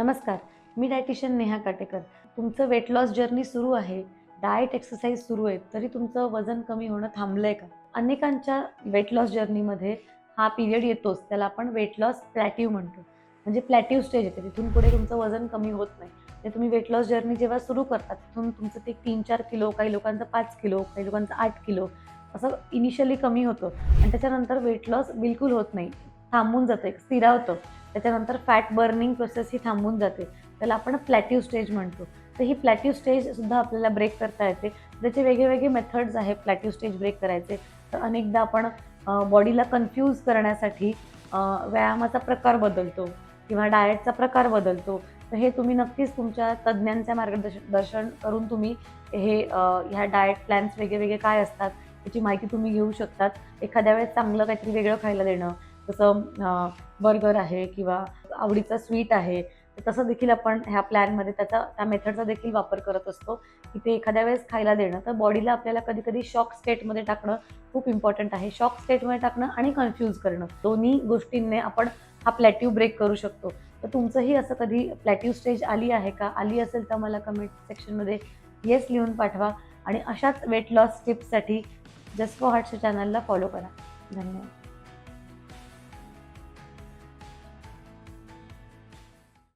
नमस्कार मी डायटिशियन नेहा काटेकर. तुमचं weight loss journey सुरू आहे डाएट एक्सरसाइज सुरू आहे तरी तुमचं वजन कमी होणं थांबलं आहे का? अनेकांच्या वेट लॉस जर्नीमध्ये हा पिरियड येतोच त्याला आपण वेट लॉस प्लॅटिव्ह म्हणतो. म्हणजे प्लॅटिव्ह स्टेज येते तिथून पुढे तुमचं वजन कमी होत नाही. ते तुम्ही वेट लॉस जर्नी जेव्हा सुरू करता तिथून तुमचं ते तीन चार किलो काही लोकांचं पाच किलो काही लोकांचं आठ किलो असं इनिशियली कमी होतं. आणि त्याच्यानंतर वेट लॉस बिलकुल होत नाही थांबून जातं एक स्थिरावतं. त्याच्यानंतर फॅट बर्निंग प्रोसेस ही थांबून जाते. त्याला आपण प्लॅटिव्ह स्टेज म्हणतो. तर ही प्लॅटिव्ह स्टेजसुद्धा आपल्याला ब्रेक करता येते. त्याचे वेगळे वेगळे मेथड्स आहेत प्लॅटिव्ह स्टेज ब्रेक करायचे. तर अनेकदा आपण बॉडीला कन्फ्यूज करण्यासाठी व्यायामाचा प्रकार बदलतो किंवा डाएटचा प्रकार बदलतो. तर हे तुम्ही नक्कीच तुमच्या तज्ज्ञांच्या मार्गदर्शन दर्शन करून तुम्ही हे ह्या डाएट प्लॅन्स वेगळे वेगळे काय असतात त्याची माहिती तुम्ही घेऊ शकतात. एखाद्या वेळेस चांगलं काहीतरी वेगळं खायला देणं जसं बर्गर आहे किंवा आवडीचं स्वीट आहे तसं देखील आपण ह्या प्लॅनमध्ये त्याचा त्या मेथडचा देखील वापर करत असतो की ते एखाद्या वेळेस खायला देणं. तर बॉडीला आपल्याला कधी कधी शॉक स्टेटमध्ये टाकणं खूप इम्पॉर्टंट आहे. शॉक स्टेटमध्ये टाकणं आणि कन्फ्यूज करणं. दोन्ही गोष्टींनी आपण हा प्लॅटिव्ह ब्रेक करू शकतो. तर तुमचंही असं कधी प्लॅटिव्ह स्टेज आली आहे का? आली असेल तर मला कमेंट सेक्शनमध्ये येस लिहून पाठवा. आणि अशाच वेट लॉस टिप्ससाठी जस्ट फॉर हार्टच्या चॅनलला फॉलो करा. धन्यवाद.